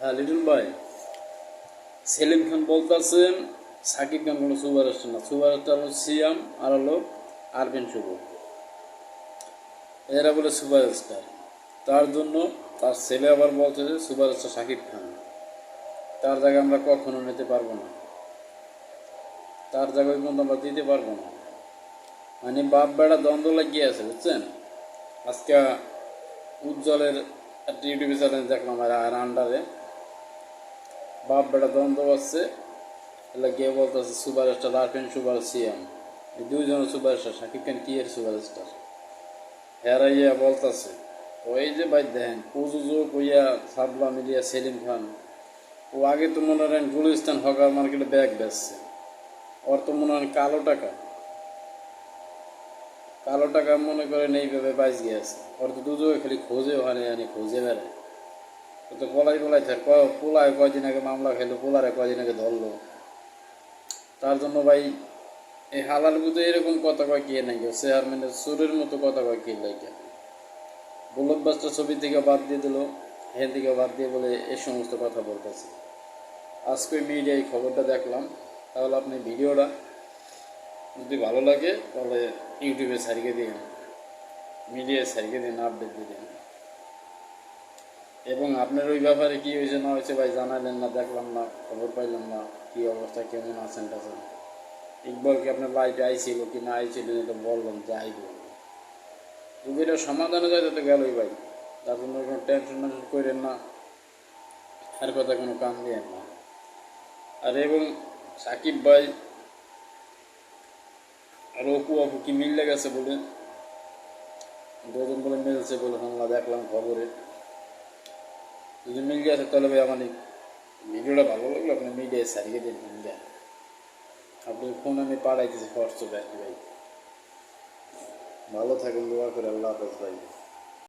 হ্যাঁ লিটন ভাই। সেলিম খান বলতেছেন, সাকিব খান কোনো সুপারস্টার। না, সুপারস্টার হলো সিয়াম, আর হলো আরবিন শুভ। এরা বলে সুপারস্টার। তার জন্য তার ছেলে আবার বলছে যে সুপারস্টার সাকিব খান। তার জায়গায় আমরা কখনো নিতে পারব না। তার জায়গায় কিন্তু আমরা দিতে পারব না। মানে বাপ বেড়া দ্বন্দ্ব লাগিয়ে আছে, বুঝছেন? আজকে উজ্জ্বলের একটা ইউটিউবে চ্যানেল দেখলাম আর আন্ডারে বাপ বেটা দ্বন্দ্ব আছে এলা গিয়ে বলতেছে super star Arefin super CM এই দুইজন সুপার স্টার শাকিব খান কি এর সুপার স্টার হেরা ইয়া বলতেছে, ওই যে ভাই দেখেন প্রযোজক ইয়া সাবলা মিলিয়া সেলিম খান, ও আগে তো মনে হয় গুলিস্তান হকার মার্কেটে ব্যাগ বেচছে, ওর তো মনে হয় কালো টাকা। কালো টাকা মনে করেন এইভাবে বাইশ গিয়েছে, ওর তো দুজনে খালি খোঁজে ওখানে আনি খোঁজে বেড়ায়। তো পলাই পলাই থাকে পোলায় কয়দিন আগে মামলা খেলো পোলারে কয়দিন আগে ধরলো? তার জন্য ভাই, এই হালাল বুঝে এরকম কথা কয় কে নাকি চেয়ারম্যানের সুরের মতো কথা কয় কে লাগে বুলক বাস্টার ছবি থেকে বাদ দিয়ে দিল হেন থেকে বাদ দিয়ে বলে এই সমস্ত কথা বলতেছে। আজকে মিডিয়ায় খবরটা দেখলাম, তাহলে আপনি ভিডিওটা যদি ভালো লাগে, তাহলে ইউটিউবে সারিয়ে দিন মিডিয়ায় সারিয়ে দিন আপডেট দিয়ে দিন। এবং আপনার ওই ব্যাপারে কি হয়েছে, না হয়েছে ভাই জানালেন না, দেখলাম না, খবর পাইলাম না, কি অবস্থা, কেমন আছেন টাছেন? ইকবল কি আপনার লাইটে আইছিল কি না আইছিল তো বললাম যে আইব যদি এটা যায় তো গেলই ভাই তার জন্য কোনো টেনশন মেনশন করেন না, আর কথা কোনো কাম দিয়েন না। আর এবং সাকিব ভাই, আর অপু আপু কি মিললে গেছে বলে? দুজন বলে মিলছে বলে আমরা দেখলাম খবরে। যদি মিল গেছে তাহলে ভাই আমার ভিডিওটা ভালো লাগল, আপনি মিডিয়ায় সারিয়ে দিন মিডিয়া আপনি ফোন আমি পাঠাইতেছি হোয়াটসঅ্যাপে আর কি ভাই। ভালো থাকুন, দোয়া করে, আল্লাহ হাফেজ ভাই।